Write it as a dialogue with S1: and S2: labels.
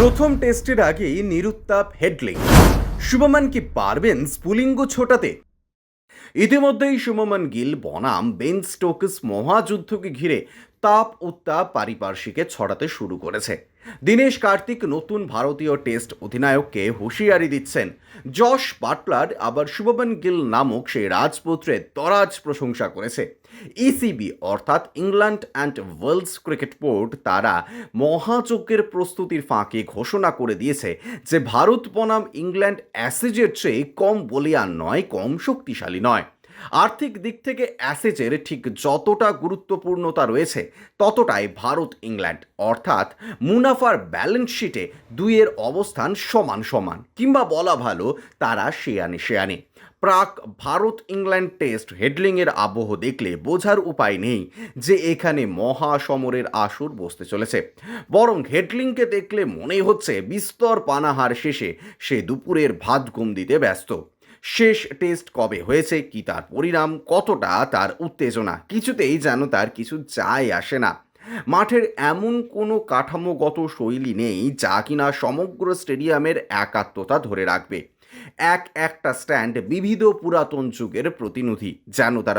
S1: প্রথম টেস্টের আগেই নিরুত্তাপ হেডলিং। শুভমান কি পারবেন স্পুলিঙ্গ ছোটাতে? ইতিমধ্যেই শুভমান গিল, বনাম, বেন স্টোকস মহাযুদ্ধকে ঘিরে তাপ উত্তাপ পারিপার্শ্বিকে ছড়াতে শুরু করেছে। দীনেশ কার্তিক নতুন ভারতীয় টেস্ট অধিনায়ককে হুঁশিয়ারি দিচ্ছেন। যশ বাটলার আবার শুভমান গিল নামক সেই রাজপুত্রের তরাজ প্রশংসা করেছে। ইসিবি অর্থাৎ England and Wales cricket board তারা মহাযজ্ঞের প্রস্তুতির ফাঁকে ঘোষণা করে দিয়েছে যে ভারত বনাম ইংল্যান্ড অ্যাসিজের চেয়ে কম বলিয়ান নয়, কম শক্তিশালী নয়। আর্থিক দিক থেকে অ্যাসেজের ঠিক যতটা গুরুত্বপূর্ণতা রয়েছে, ততটাই ভারত ইংল্যান্ড। অর্থাৎ মুনাফার ব্যালেন্স শিটে দুইয়ের অবস্থান সমান সমান, কিংবা বলা ভালো তারা শেয়ানে শেয়ানে প্রাক ভারত ইংল্যান্ড টেস্ট হেডলিংয়ের আবহ দেখলে বোঝার উপায় নেই যে এখানে মহাসমরের আসর বসতে চলেছে। বরং হেডলিংকে দেখলে মনে হচ্ছে বিস্তর পানাহার শেষে সে দুপুরের ভাত ঘুম দিতে ব্যস্ত। শেষ টেস্ট কবে হয়েছে, কি তার পরিণাম, কতটা তার উত্তেজনা, কিছুতেই যেন তার কিছু যায় আসে না। মাঠের এমন কোনো কাঠামোগত শৈলী নেই যা কিনা সমগ্র স্টেডিয়ামের একাত্মতা ধরে রাখবে। এক একটা স্ট্যান্ড বিবিধ পুরাতন যুগের প্রতিনিধি, যেন তারা